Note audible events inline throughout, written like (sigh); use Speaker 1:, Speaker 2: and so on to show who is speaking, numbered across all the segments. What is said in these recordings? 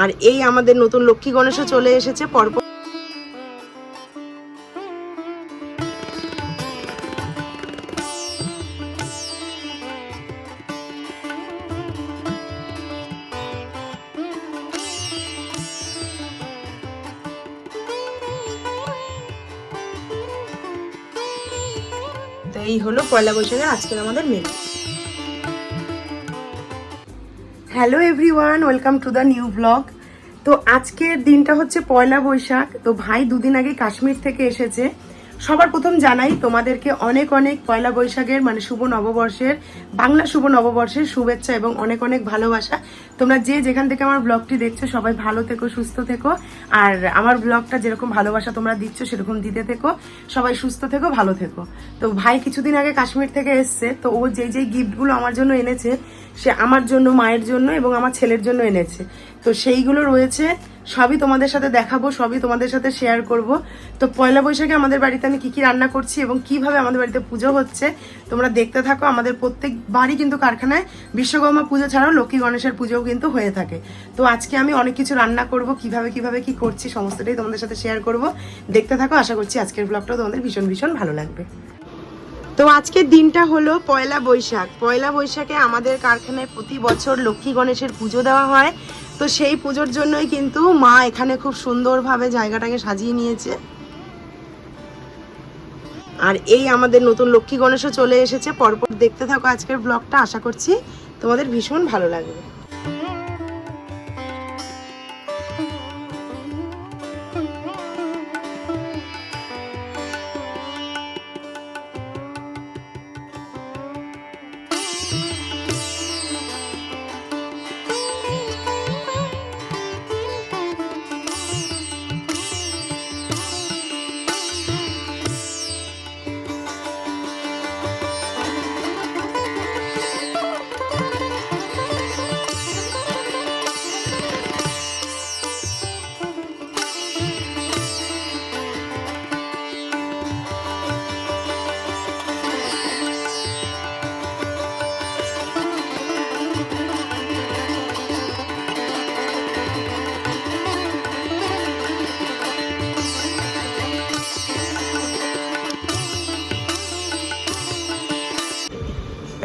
Speaker 1: আর এই আমাদের নতুন লক্ষ্মী গণেশও চলে এসেছে, পরপর এই হলো পয়লা বৈশাখের আজকের আমাদের menu. Hello everyone, welcome to the new blog. তো আজকের দিনটা হচ্ছে পয়লা বৈশাখ। তো ভাই দুদিন আগে কাশ্মীর থেকে এসেছে। সবার প্রথম জানাই তোমাদেরকে অনেক অনেক পয়লা বৈশাখের মানে শুভ নববর্ষের, বাংলা শুভ নববর্ষের শুভেচ্ছা এবং অনেক অনেক ভালোবাসা। তোমরা যে যেখান থেকে আমার ব্লগটি দেখছ, সবাই ভালো থেকো, সুস্থ থেকো। আর আমার ব্লগটা যেরকম ভালোবাসা তোমরা দিচ্ছ, সেরকম দিতে থেকো। সবাই সুস্থ থেকো, ভালো থেকো। তো ভাই কিছুদিন আগে কাশ্মীর থেকে এসছে, তো ও যেই যেই গিফটগুলো আমার জন্য এনেছে, সে আমার জন্য, মায়ের জন্য এবং আমার ছেলের জন্য এনেছে। তো সেইগুলো রয়েছে, সবই তোমাদের সাথে দেখাবো, সবই তোমাদের সাথে শেয়ার করব। তো পয়লা বৈশাখে আমাদের বাড়িতে আমি কী কী রান্না করছি এবং কীভাবে আমাদের বাড়িতে পুজো হচ্ছে, তোমরা দেখতে থাকো। আমাদের প্রত্যেক বাড়ি কিন্তু কারখানায় বিশ্বকর্মা পুজো ছাড়াও লক্ষ্মী গণেশের পুজোও কিন্তু হয়ে থাকে। তো আজকে আমি অনেক কিছু রান্না করব, কীভাবে কীভাবে, কি করছি, সমস্তটাই তোমাদের সাথে শেয়ার করব। দেখতে থাকো, আশা করছি আজকের ব্লগটাও তোমাদের ভীষণ ভীষণ ভালো লাগবে। তো আজকের দিনটা হলো পয়লা বৈশাখ। পয়লা বৈশাখে আমাদের কারখানায় প্রতি বছর লক্ষ্মী গণেশের পুজো দেওয়া হয়। তো সেই পুজোর জন্যই কিন্তু মা এখানে খুব সুন্দরভাবে জায়গাটাকে সাজিয়ে নিয়েছে। আর এই আমাদের নতুন লক্ষ্মী গণেশও চলে এসেছে। পরপর দেখতে থাকো আজকের ব্লগটা আশা করছি তোমাদের ভীষণ ভালো লাগবে।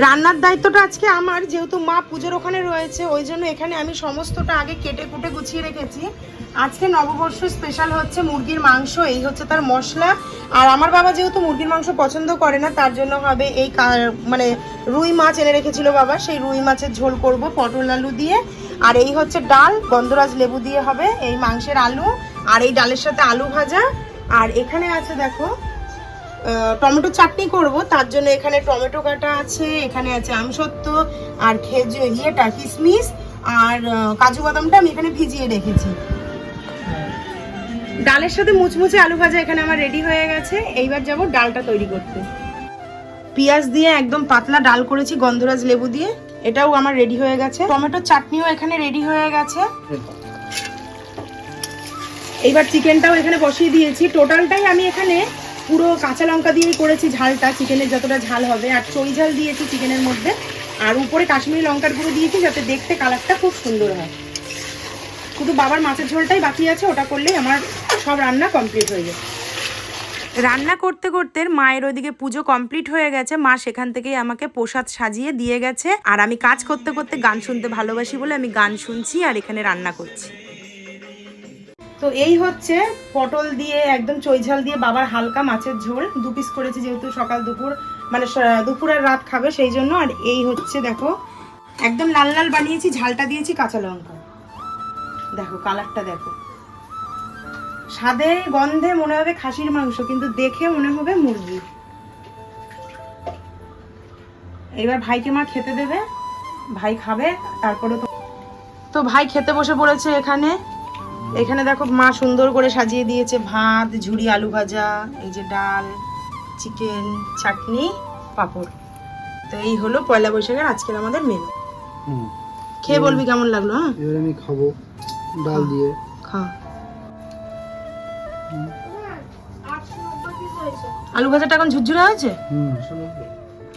Speaker 1: রান্নার দায়িত্বটা আজকে আমার, যেহেতু মা পুজোর ওখানে রয়েছে, ওই জন্য এখানে আমি সমস্তটা আগে কেটে কুটে গুছিয়ে রেখেছি। আজকে নববর্ষ স্পেশাল হচ্ছে মুরগির মাংস, এই হচ্ছে তার মশলা। আর আমার বাবা যেহেতু মুরগির মাংস পছন্দ করে না, তার জন্য হবে এই মানে রুই মাছ এনে রেখেছিল বাবা, সেই রুই মাছের ঝোল করব পটল আলু দিয়ে। আর এই হচ্ছে ডাল, গন্ধরাজ লেবু দিয়ে হবে এই মাংসের আলু, আর এই ডালের সাথে আলু ভাজা। আর এখানে আছে, দেখো টমেটো চাটনি করব। তার জন্য এখানে টমেটো কাটা আছে, এখানে আছে আমসত্ব আর খেজুর ইয়েটা কিশমিশ আর কাজু বাদামটা আমি এখানে ভিজিয়ে রেখেছি। ডালের সাথে মুচমুচে আলু ভাজা এখানে আমার রেডি হয়ে গেছে। এইবার যাব ডালটা তৈরি করতে। পেঁয়াজ দিয়ে একদম পাতলা ডাল করেছি গন্ধরাজ লেবু দিয়ে। এটাও আমার রেডি হয়ে গেছে। টমেটো চাটনিও এখানে রেডি হয়ে গেছে। এইবার চিকেনটাও এখানে বসিয়ে দিয়েছি। টোটালটাই আমি এখানে পুরো কাঁচা লঙ্কা দিয়েই করেছি ঝালটা, চিকেনের যতটা ঝাল হবে, আর চই ঝাল দিয়েছি চিকেনের মধ্যে। আর উপরে কাশ্মীরি লঙ্কার গুঁড়ো দিয়েছি যাতে দেখতে কালারটা খুব সুন্দর হয়। শুধু বাবার মাছের ঝোলটাই বাকি আছে, ওটা করলেই আমার সব রান্না কমপ্লিট হয়ে যাবে রান্না করতে করতে মায়ের ওইদিকে পুজো কমপ্লিট হয়ে গেছে। মা সেখান থেকেই আমাকে প্রসাদ সাজিয়ে দিয়ে গেছে। আর আমি কাজ করতে করতে গান শুনতে ভালোবাসি বলে আমি গান শুনছি আর এখানে রান্না করছি। তো এই হচ্ছে পটল দিয়ে, একদম চৈঝাল দিয়ে বাবার হালকা মাছের ঝোল। দু পিস করেছি যেহেতু সকাল দুপুর মানে দুপুর আর রাত খাবে সেই জন্য। আর এই হচ্ছে দেখো, একদম লাল লাল বানিয়েছি, ঝালটা দিয়েছি কাঁচা লঙ্কা। দেখো কালারটা দেখো। স্বাদে, গন্ধে মনে হবে খাসির মাংস, কিন্তু দেখে মনে হবে মুরগি। এবার ভাইকে মা খেতে দেবে, ভাই খাবে, তারপরে তো ভাই খেতে বসে পড়েছে এখানে। এখানে দেখো মা সুন্দর করে সাজিয়ে দিয়েছে ভাত ঝুড়ি আলু ভাজা এই যে ডাল চিকেন চাটনি পাঁপড়। তো এই হলো পয়লা বৈশাখের আজকের আমাদের মেনু খেয়ে বলবি কেমন লাগল হ্যাঁ?
Speaker 2: এবার আমি খাব ডাল দিয়ে।
Speaker 1: খা। আলু ভাজাটা এখন ঝুরঝুরে হয়েছে?
Speaker 2: হুম।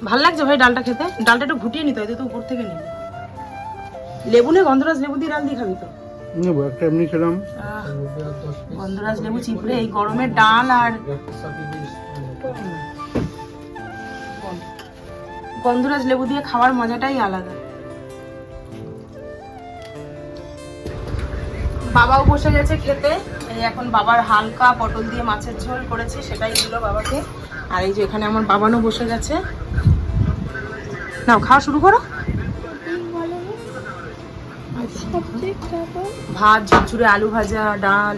Speaker 1: ভালো লাগছে ভাই ডালটা খেতে? ডালটা একটু ঘুটিয়ে নিতে হয় তো উপর থেকে নিবি লেবু নে গন্ধরাজ লেবু দিয়ে ডাল দিয়ে খাবি তো।
Speaker 2: নেব, একটা এমনি খেলাম।
Speaker 1: গন্ধরাজ লেবু চিপড়ে এই গরমে ডাল আর গন্ধরাজ লেবু দিয়ে খাওয়ার মজাটাই আলাদা। বাবাও বসে গেছে খেতে। এই এখন বাবার হালকা পটল দিয়ে মাছের ঝোল করেছি, সেটাই দিল বাবাকে। আর এই যে এখানে আমার বাবানও বসে গেছে। নাও, খাওয়া শুরু করো। ভাত ঝুরঝুরে আলু ভাজা ডাল।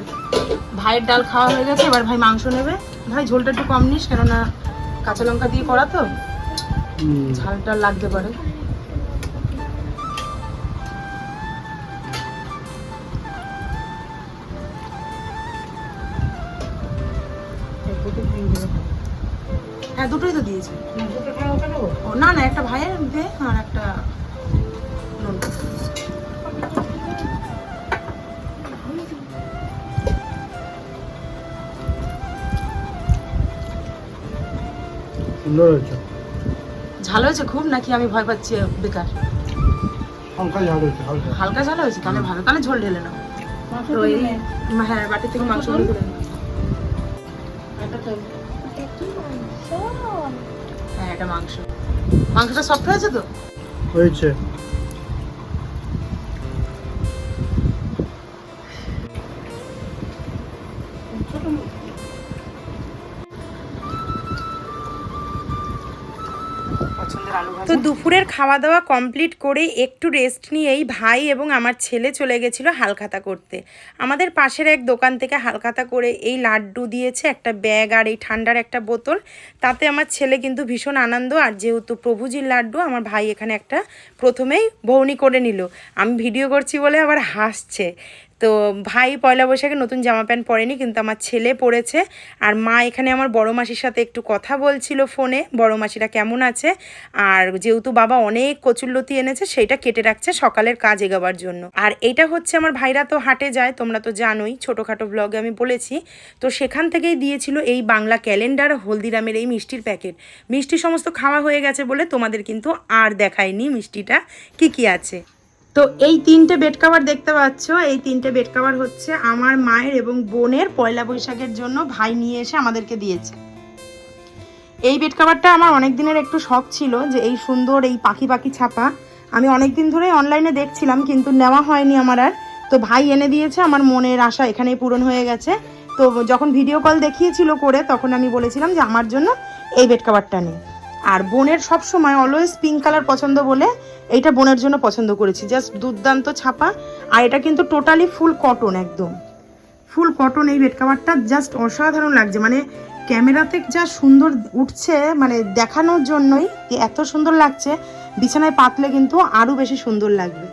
Speaker 1: ভাইয়ের ডাল খাওয়া হয়ে গেছে এবার ভাই মাংস নেবে। ভাই ঝোলটা একটু কম নিস কেননা কাঁচা লঙ্কা দিয়ে করা তো। ঝালটা লাগতে পারে। হ্যাঁ দুটোই তো দিয়েছে। ও না না একটা ভাইয়ের দে আর একটা
Speaker 2: সুন্দর হয়েছে।
Speaker 1: ঝাল হয়েছে খুব নাকি আমি ভয় পাচ্ছি বেকার?
Speaker 2: হালকা ঝাল হয়েছে হালকা।
Speaker 1: হালকা ঝাল হয়েছে? তাহলে ভালো তাহলে ঝোল ঢেলে নাও। তো এই হ্যাঁ বাটি থেকে মাংস তুলে। হ্যাঁ এটা মাংস। মাংসটা সফট হয়েছে তো?
Speaker 2: হয়েছে।
Speaker 1: তো দুপুরের খাওয়া দাওয়া কমপ্লিট করে একটু রেস্ট নিয়েই ভাই এবং আমার ছেলে চলে গেছিল হালখাতা করতে। আমাদের পাশের এক দোকান থেকে হালখাতা করে এই লাড্ডু দিয়েছে, একটা ব্যাগ আর এই ঠান্ডার একটা বোতল। তাতে আমার ছেলে কিন্তু ভীষণ আনন্দ আর যেহেতু প্রভুজির লাড্ডু, আমার ভাই এখানে একটা প্রথমেই বৌনি করে নিল। আমি ভিডিও করছি বলে আবার হাসছে। তো ভাই পয়লা বৈশাখে নতুন জামা প্যান্ট পরেনি, কিন্তু আমার ছেলে পরেছে। আর মা এখানে আমার বড় মাসির সাথে একটু কথা বলছিল ফোনে, বড় মাসিরা কেমন আছে? আর যেহেতু বাবা অনেক কচুরলতি এনেছে, সেইটা কেটে রাখছে সকালের কাজ এগাবার জন্য। আর এটা হচ্ছে আমার ভাইরা তো হাটে যায়, তোমরা তো জানোই, ছোটোখাটো ব্লগে আমি বলেছি। তো সেখান থেকেই দিয়েছিল এই বাংলা ক্যালেন্ডার হলদিরামের এই মিষ্টির প্যাকেট। মিষ্টি সমস্ত খাওয়া হয়ে গেছে বলে তোমাদের কিন্তু আর দেখায়নি মিষ্টিটা, কি কি আছে। তো এই তিনটে বেড কাভার দেখতে পাচ্ছ। এই তিনটে বেড কাভার হচ্ছে আমার মায়ের এবং বোনের পয়লা বৈশাখের জন্য ভাই নিয়ে এসে আমাদেরকে দিয়েছে। এই বেড কাভারটা আমার অনেক দিনের একটু শখ ছিল যে এই সুন্দর এই পাখি পাখি ছাপা। আমি অনেক দিন ধরেই অনলাইনে দেখছিলাম, কিন্তু নেওয়া হয়নি আমার আর। তো ভাই এনে দিয়েছে, আমার মনের আশা এখানেই পূরণ হয়ে গেছে। তো যখন ভিডিও কল দেখিয়েছিল করে, তখন আমি বলেছিলাম যে আমার জন্য এই বেড কাভারটা নেই। আর বোনের সব সময় অলওয়েজ পিঙ্ক কালার পছন্দ বলে এইটা বোনের জন্য পছন্দ করেছি। জাস্ট দুর্দান্ত ছাপা। আর এটা কিন্তু টোটালি ফুল কটন একদম। ফুল কটন এই বেড কাভারটা জাস্ট অসাধারণ লাগছে। মানে ক্যামেরাতে যা সুন্দর উঠছে মানে দেখানোর জন্যই এত সুন্দর লাগছে, বিছানায় পাতলে কিন্তু আরও বেশি সুন্দর লাগবে।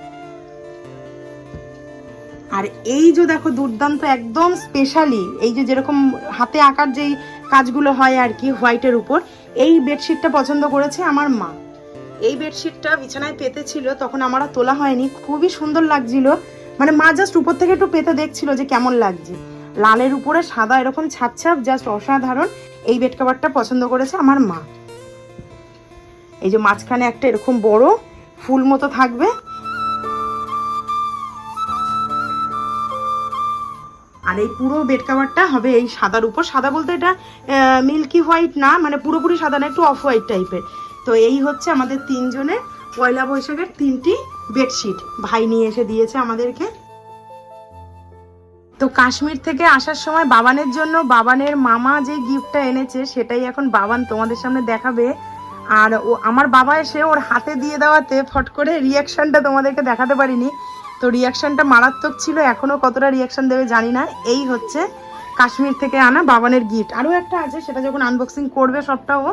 Speaker 1: আর এই যে দেখো দুর্দান্ত, একদম স্পেশালি এই যে যেরকম হাতে আঁকার যেই কাজগুলো হয় আর কি হোয়াইটের উপর এই বেডশিটটা পছন্দ করেছে আমার মা। এই বেডশিটটা বিছানায় পেতে ছিল, তখন আমার তোলা হয়নি। খুবই সুন্দর লাগছিল। মানে মা জাস্ট উপর থেকে একটু পেতে দেখছিল যে কেমন লাগছে। লালের উপরে সাদা এরকম ছাপ ছাপ জাস্ট অসাধারণ। এই বেড কাভারটা পছন্দ করেছে আমার মা। এই যে মাঝখানে একটা এরকম বড় ফুল মতো থাকবে। আর এই পুরো বেড কাভারটা হবে এই সাদার উপর। সাদা বলতে এটা মিল্কি হোয়াইট না মানে পুরোপুরি সাদা না, একটু অফ হোয়াইট টাইপের তো এই হচ্ছে আমাদের তিনজনের পয়লা বৈশাখের তিনটি বেডশিট ভাই নিয়ে এসে দিয়েছে আমাদেরকে। তো কাশ্মীর থেকে আসার সময় বাবানের জন্য, বাবানের মামা যে গিফটটা এনেছে, সেটাই এখন বাবান তোমাদের সামনে দেখাবে। আর ও, আমার বাবা এসে ওর হাতে দিয়ে দেওয়াতে ফট করে রিয়াকশনটা তোমাদেরকে দেখাতে পারিনি। তো রিয়াকশানটা মারাত্মক ছিল এখনও কতটা রিয়াকশান দেবে জানি না। এই হচ্ছে কাশ্মীর থেকে আনা বাবানের গিফট আরও একটা আছে সেটা যখন আনবক্সিং করবে সবটা ও।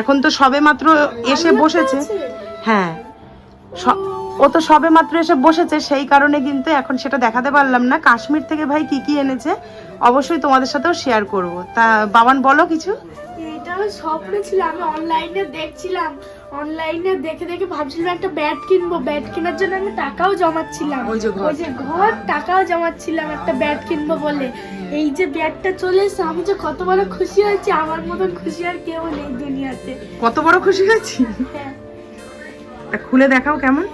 Speaker 1: এখন তো সবে মাত্র এসে বসেছে। হ্যাঁ ও তো সবে মাত্র এসে বসেছে সেই কারণে কিন্তু এখন সেটা দেখাতে পারলাম না। কাশ্মীর থেকে ভাই কি কি এনেছে অবশ্যই তোমাদের সাথেও শেয়ার করব। তা বাবান বলো কিছু।
Speaker 3: এটা স্বপ্ন ছিল আমি অনলাইনে দেখছিলাম। অনলাইনে দেখে দেখে ভাবছিলাম একটা ব্যাট কিনবো। ব্যাট কেনার জন্য আমি টাকাও জমাচ্ছিলাম।
Speaker 1: ওই যে ঘর।
Speaker 3: টাকাও জমাচ্ছিলাম একটা ব্যাট কিনবো বলে। এই যে ব্যাটটা চলে এসে আমি যে কত বড় খুশি হয়েছি আমার মতন খুশি আর কেউ নেই দুনিয়াতে।
Speaker 1: কত বড় খুশি হয়েছি?
Speaker 3: হ্যাঁ।
Speaker 1: খুলে দেখাও কেমন?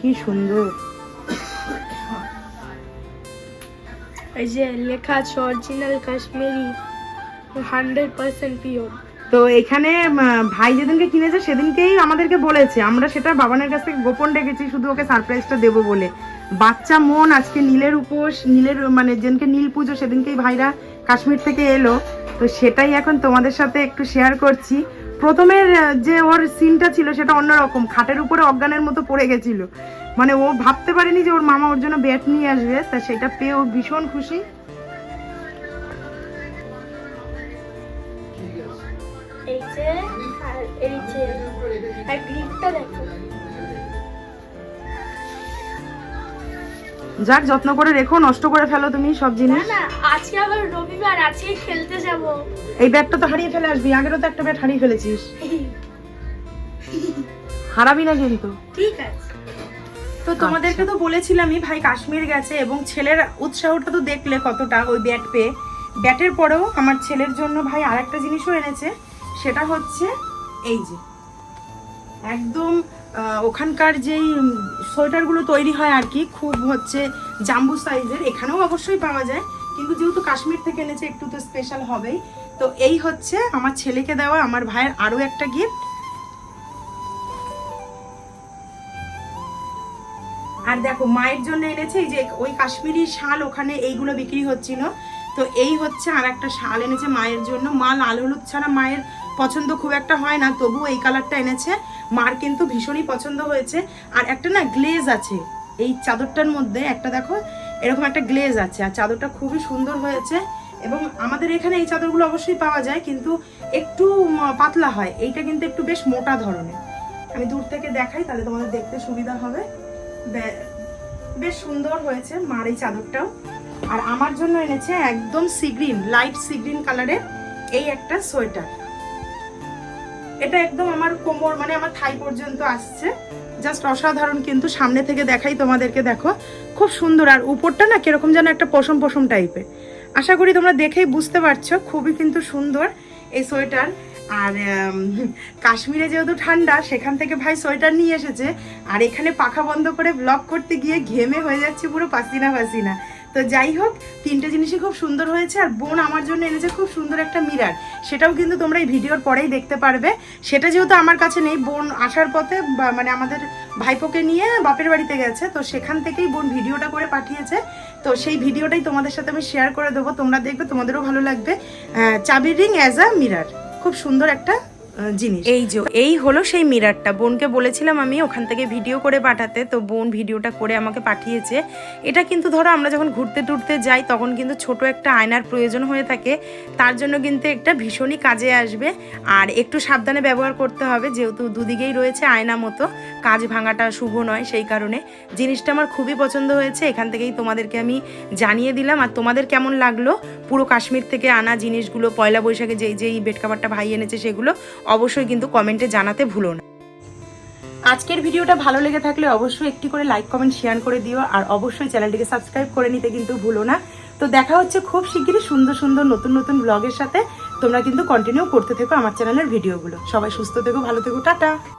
Speaker 1: কি সুন্দর।
Speaker 3: এই যে লেখা আছে original Kashmiri hundred percent pure
Speaker 1: তো এখানে ভাই যেদিনকে কিনেছে, সেদিনকেই আমাদেরকে বলেছে। আমরা সেটা বাবানের কাছ থেকে গোপন রেখেছি, শুধু ওকে সারপ্রাইজটা দেবো বলে। বাচ্চা মন, আজকে নীলের উপোস, নীলের মানে যেদিনকে নীল পুজো, সেদিনকেই ভাইরা কাশ্মীর থেকে এলো। তো সেটাই এখন তোমাদের সাথে একটু শেয়ার করছি। প্রথমের, যে ওর সিনটা ছিল, সেটা অন্যরকম। খাটের উপরে অজ্ঞানের মতো পড়ে গেছিল। মানে ও ভাবতে পারেনি যে ওর মামা ওর জন্য ব্যাট নিয়ে আসবে তা সেটা পেয়ে ও ভীষণ খুশি। যাক যত্ন করে রেখো নষ্ট করে ফেলো তুমি সব জিনিস।
Speaker 3: আজকে আবার রবিবার আজকে খেলতে যাব।
Speaker 1: এই ব্যাটটা তো হারিয়ে ফেলে আসবি আগেরও তো একটা ব্যাট হারিয়ে ফেলেছিস। (laughs) হারাবি না কিন্তু।
Speaker 3: ঠিক আছে।
Speaker 1: তোমাদেরকে তো বলেছিলামই, ভাই কাশ্মীর গেছে এবং ছেলের উৎসাহটা তো দেখলে কতটা ওই ব্যাট পেয়ে। ব্যাটের পরেও আমার ছেলের জন্য ভাই আর একটা জিনিসও এনেছে, সেটা হচ্ছে এই যে, একদম ওখানকার যেই সোয়েটারগুলো তৈরি হয় আর কি, খুব হচ্ছে জাম্বু সাইজের, এখানেও অবশ্যই পাওয়া যায়, কিন্তু যেহেতু কাশ্মীর থেকে এনেছে, একটু তো স্পেশাল হবেই। তো এই হচ্ছে আমার ছেলেকে দেওয়া, আমার ভাইয়ের আরও একটা গিফট আর দেখো, মায়ের জন্য এনেছে এই যে ওই কাশ্মীরি শাল, ওখানে এইগুলো বিক্রি হচ্ছিল। তো এই হচ্ছে আর একটা শাল এনেছে মায়ের জন্য। মা লাল হলুদ ছাড়া মায়ের পছন্দ খুব একটা হয় না, তবু এই কালারটা এনেছে। মার কিন্তু ভীষণই পছন্দ হয়েছে। আর একটা না গ্লেজ আছে, এই চাদরটার মধ্যে একটা দেখো, এরকম একটা গ্লেজ আছে। আর চাদরটা খুবই সুন্দর হয়েছে। এবং আমাদের এখানে এই চাদরগুলো অবশ্যই পাওয়া যায়, কিন্তু একটু পাতলা হয়। এইটা কিন্তু একটু বেশ মোটা ধরনের। আমি দূর থেকে দেখাই, তাহলে তোমাদের দেখতে সুবিধা হবে। বেশ সুন্দর হয়েছে মার এই চাদরটাও। আর আমার জন্য এনেছে একদম সিগ্রিন লাইট সিগ্রিন কালারের এই একটা সোয়েটার। এটা একদম আমার কোমর মানে আমার থাই পর্যন্ত আসছে। জাস্ট অসাধারণ কিন্তু সামনে থেকে দেখাই তোমাদেরকে, দেখো। খুব সুন্দর, আর উপরটা না কীরকম যেন একটা পশম পশম টাইপের আশা করি তোমরা দেখেই বুঝতে পারছ, খুবই কিন্তু সুন্দর এই সোয়েটার। আর কাশ্মীরে যেহেতু ঠান্ডা, সেখান থেকে ভাই সোয়েটার নিয়ে এসেছে। আর এখানে পাখা বন্ধ করে ব্লক করতে গিয়ে ঘেমে হয়ে যাচ্ছে পুরো পাসিনা পাসিনা। তো যাই হোক, তিনটে জিনিসই খুব সুন্দর হয়েছে, আর বোন আমার জন্য এনেছে খুব সুন্দর একটা মিরার সেটাও কিন্তু তোমরা এই ভিডিওর পরেই দেখতে পারবে। সেটা যেহেতু আমার কাছে নেই, বোন আসার পথে মানে আমাদের ভাইপোকে নিয়ে বাপের বাড়িতে গেছে, তো সেখান থেকেই বোন ভিডিওটা করে পাঠিয়েছে। তো সেই ভিডিওটাই তোমাদের সাথে আমি শেয়ার করে দেবো, তোমরা দেখবে, তোমাদেরও ভালো লাগবে। চাবির রিং অ্যাজ আ মিরার খুব সুন্দর একটা জিনিস। এই যে, এই হলো সেই মিরারটা বোনকে বলেছিলাম আমি ওখান থেকে ভিডিও করে পাঠাতে, তো বোন ভিডিওটা করে আমাকে পাঠিয়েছে। এটা কিন্তু ধরো আমরা যখন ঘুরতে টুরতে যাই, তখন কিন্তু ছোট একটা আয়নার প্রয়োজন হয়ে থাকে। তার জন্য কিন্তু একটা ভীষণই কাজে আসবে। আর একটু সাবধানে ব্যবহার করতে হবে, যেহেতু দুদিকেই রয়েছে আয়না মতো। কাজ ভাঙাটা শুভ নয়, সেই কারণে জিনিসটা আমার খুবই পছন্দ হয়েছে, এখান থেকেই তোমাদেরকে আমি জানিয়ে দিলাম। আর তোমাদের কেমন লাগল? পুরো কাশ্মীর থেকে আনা জিনিসগুলো, পয়লা বৈশাখে যেই যেই বেড কাভারটা ভাই এনেছে সেগুলো, অবশ্যই কিন্তু কমেন্টে জানাতে ভুলো না। আজকের ভিডিওটা ভালো লেগে থাকলে অবশ্যই একটি করে লাইক, কমেন্ট, শেয়ার করে দিও। আর অবশ্যই চ্যানেলটিকে সাবস্ক্রাইব করে নিতে কিন্তু ভুলো না। তো দেখা হচ্ছে খুব শিগগিরই সুন্দর সুন্দর, নতুন নতুন ব্লগের সাথে। তোমরা কিন্তু কন্টিনিউ করতে থেকো আমার চ্যানেলের ভিডিওগুলো। সবাই সুস্থ থেকো, ভালো থেকো, টাটা।